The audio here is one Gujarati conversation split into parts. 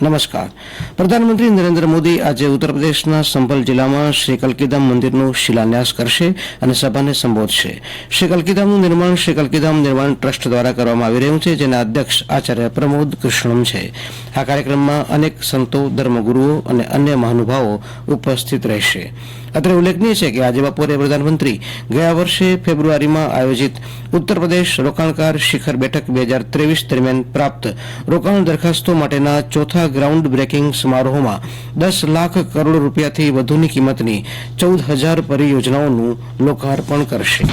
નમસ્કાર. પ્રધાનમંત્રી નરેન્દ્ર મોદી આજે ઉત્તર પ્રદેશના સંભલ જિલ્લામાં શ્રી કલકીધામ મંદિરનો શિલાન્યાસ કરશે અને સભાને સંબોધશે. શ્રી કલકીધામનું નિર્માણ શ્રી કલકીધામ નિર્માણ ટ્રસ્ટ દ્વારા કરવામાં આવી રહ્યું છે, જેના અધ્યક્ષ આચાર્ય પ્રમોદ કૃષ્ણમ છે. આ કાર્યક્રમમાં અનેક સંતો, ધર્મગુરુઓ અને અન્ય મહાનુભાવો ઉપસ્થિત રહેશે. અત્રે ઉલ્લેખનીય છે કે આજે બપોરે પ્રધાનમંત્રી ગયા વર્ષે ફેબ્રુઆરીમાં આયોજિત ઉત્તર પ્રદેશ રોકાણકાર શિખર બેઠક બે હજાર ત્રેવીસ દરમિયાન પ્રાપ્ત રોકાણ દરખાસ્તો માટેના ચોથા ગ્રાઉન્ડ બ્રેકિંગ સમારોહમાં દસ લાખ કરોડ રૂપિયાથી વધુની કિંમતની ચૌદ હજાર પરિયોજનાઓનું લોકાર્પણ કરશે.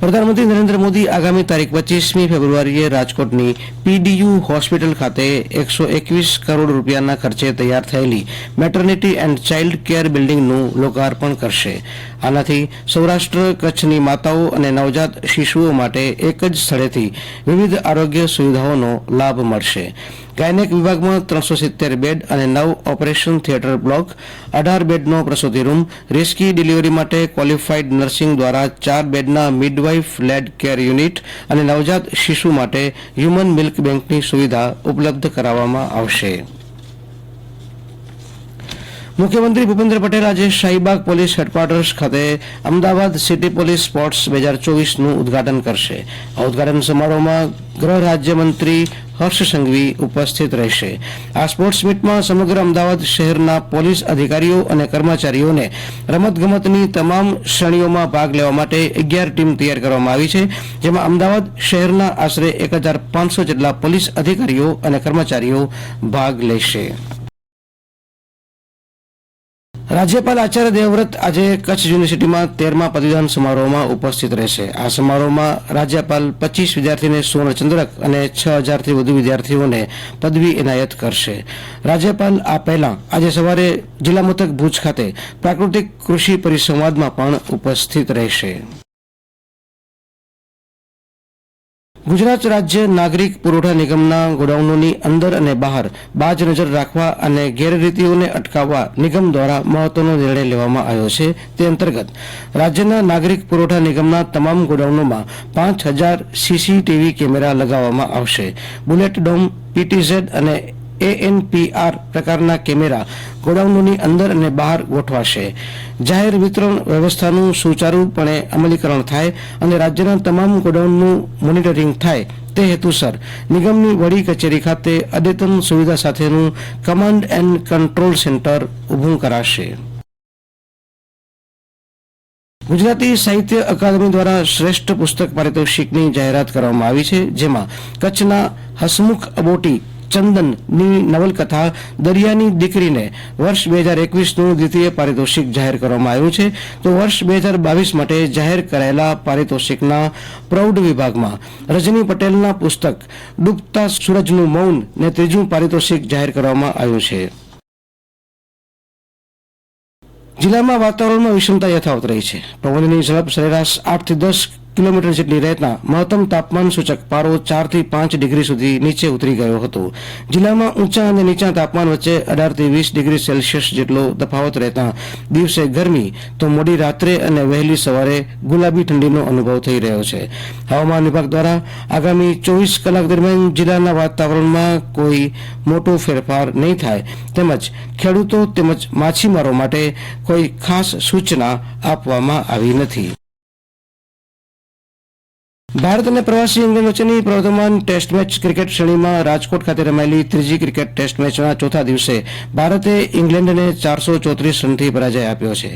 પ્રધાનમંત્રી નરેન્દ્ર મોદી આગામી તારીખ પચીસમી ફેબ્રુઆરીએ રાજકોટની પીડીયુ હોસ્પિટલ ખાતે એકસો એકવીસ કરોડ રૂપિયાના ખર્ચે તૈયાર થયેલી મેટર્નિટી એન્ડ ચાઇલ્ડ કેર બિલ્ડિંગનું લોકાર્પણ કરશે. આનાથી સૌરાષ્ટ્ર કચ્છની માતાઓ અને નવજાત શિશુઓ માટે એક જ સ્થળેથી વિવિધ આરોગ્ય સુવિધાઓનો લાભ મળશે. ગાયનેક વિભાગમાં ત્રણસો સિત્તેર બેડ અને નવ ઓપરેશન થિયેટર બ્લોક, અઢાર બેડનો પ્રસૂતિ રૂમ, રિસ્કી ડિલિવરી માટે ક્વોલિફાઈડ નર્સિંગ દ્વારા ચાર બેડના મિડવાઇફ લેડ કેર યુનિટ અને નવજાત શિશુ માટે હ્યુમન મિલ્ક બેંકની સુવિધા ઉપલબ્ધ કરાવવામાં આવશે. મુખ્યમંત્રી ભૂપેન્દ્ર પટેલ આજે શાહીબાગ પોલીસ હેડક્વાર્ટર્સ ખાતે અમદાવાદ સિટી પોલીસ સ્પોર્ટ્સ બે હજાર ચોવીસનું ઉદઘાટન કરશે. આ ઉદઘાટન સમારોહમાં ગૃહ રાજ્યમંત્રી હર્ષ સંઘવી ઉપસ્થિત રહેશે. આ સ્પોર્ટ્સ મીટમાં સમગ્ર અમદાવાદ શહેરના પોલીસ અધિકારીઓ અને કર્મચારીઓને રમતગમતની તમામ શ્રેણીઓમાં ભાગ લેવા માટે અગિયાર ટીમ તૈયાર કરવામાં આવી છે, જેમાં અમદાવાદ શહેરના આશરે એક જેટલા પોલીસ અધિકારીઓ અને કર્મચારીઓ ભાગ લેશે. રાજ્યપાલ આચાર્ય દેવવ્રત આજે કચ્છ યુનિવર્સિટીમાં તેરમા પદવીદાન સમારોહમાં ઉપસ્થિત રહેશે. આ સમારોહમાં રાજ્યપાલ પચીસ વિદ્યાર્થીને સુવર્ણચંદ્રક અને છ હજારથી વધુ વિદ્યાર્થીઓને પદવી એનાયત કરશે. રાજ્યપાલ આ પહેલા આજે સવારે જિલ્લા મથક ભુજ ખાતે પ્રાકૃતિક કૃષિ પરિસંવાદમાં પણ ઉપસ્થિત રહેશે. ગુજરાત રાજ્ય નાગરિક પુરવઠા નિગમના ગોડાઉનોની અંદર અને બહાર બાજ નજર રાખવા અને ગેરરીતિઓને અટકાવવા નિગમ દ્વારા મહત્વનો નિર્ણય લેવામાં આવ્યો છે તે અંતર્ગત રાજ્યના નાગરિક પુરવઠા નિગમના તમામ ગોડાઉનોમાં પાંચ હજાર સીસીટીવી કેમેરા લગાવવામાં આવશે. બુલેટ ડોમ, પીટીઝેડ અને એએનપીઆર પ્રકારના કેમેરા ગોડાઉનોની અંદર અને બહાર ગોઠવાશે. જાહેર વિતરણ વ્યવસ્થાનું સુચારુપણે અમલીકરણ થાય અને રાજ્યના તમામ ગોડાઉનનું મોનિટરિંગ થાય તે હેતુસર. નિગમની વડી કચેરી ખાતે અદ્યતન સુવિધા સાથેનું કમાન્ડ એન્ડ કંટ્રોલ સેન્ટર ઊભું કરાશે. ગુજરાતી સાહિત્ય અકાદમી દ્વારા શ્રેષ્ઠ પુસ્તક પારિતોષિકની જાહેરાત કરવામાં આવી છે, જેમાં કચ્છના હસમુખ અબોટી ચંદનની નવલકથા દરિયાની દીકરીને વર્ષ બે હજાર એકવીસનું દ્વિતીય પારિતોષિક જાહેર કરવામાં આવ્યું છે. તો વર્ષ બે હજાર બાવીસ માટે જાહેર કરાયેલા પારિતોષિકના પ્રૌઢ વિભાગમાં રજની પટેલના પુસ્તક ડૂબતા સૂરજનું મૌન ને ત્રીજું પારિતોષિક જાહેર કરવામાં આવ્યું છે. જિલ્લામાં વાતાવરણમાં વિષમતા યથાવત રહી છે. પવનની ઝડપ સરેરાશ આઠથી દસ કિલોમીટર જેટલી રહેતા મહત્તમ તાપમાન સૂચક પારો ચારથી પાંચ ડિગ્રી સુધી નીચે ઉતરી ગયો હતો. જિલ્લામાં ઊંચા અને નીચા તાપમાન વચ્ચે અઢારથી વીસ ડિગ્રી સેલ્સિયસ જેટલો તફાવત રહેતા દિવસે ગરમી તો મોડી રાત્રે અને વહેલી સવારે ગુલાબી ઠંડીનો અનુભવ થઈ રહ્યો છે. હવામાન વિભાગ દ્વારા આગામી ચોવીસ કલાક દરમિયાન જિલ્લાના વાતાવરણમાં કોઈ મોટો ફેરફાર નહીં થાય તેમજ ખેડૂતો તેમજ માછીમારો માટે કોઈ ખાસ સૂચના આપવામાં આવી નથી. ભારત અને પ્રવાસી ઇંગ્લેન્ડ વચ્ચેની પ્રવર્તમાન ટેસ્ટ મેચ ક્રિકેટ શ્રેણીમાં રાજકોટ ખાતે રમાયેલી ત્રીજી ક્રિકેટ ટેસ્ટ મેચના ચોથા દિવસે ભારતે ઇંગ્લેન્ડને ચારસો ચોત્રીસ રનથી પરાજય આપ્યો છે.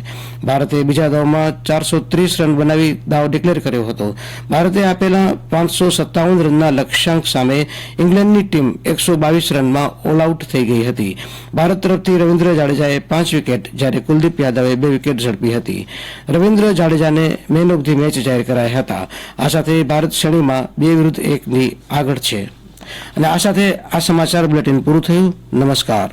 ભારતે બીજા દાવમાં ચારસો ત્રીસ રન બનાવી દાવ ડિક્લેર કર્યો હતો. ભારતે આપેલા પાંચસો સત્તાવન રનના લક્ષ્યાંક સામે ઇંગ્લેન્ડની ટીમ એકસો બાવીસ રનમાં ઓલ આઉટ થઈ ગઈ હતી. ભારત તરફથી રવિન્દ્ર જાડેજાએ પાંચ વિકેટ, જ્યારે કુલદીપ યાદવે બે વિકેટ ઝડપી હતી. રવિન્દ્ર જાડેજાને મેન ઓફ ધી મેચ જાહેર કરાયા હતા. આ સાથે ભારત શ્રેણીમાં બે વિરુદ્ધ એકની આગળ છે. અને આ સાથે આ સમાચાર બુલેટિન પૂરું થયું. નમસ્કાર.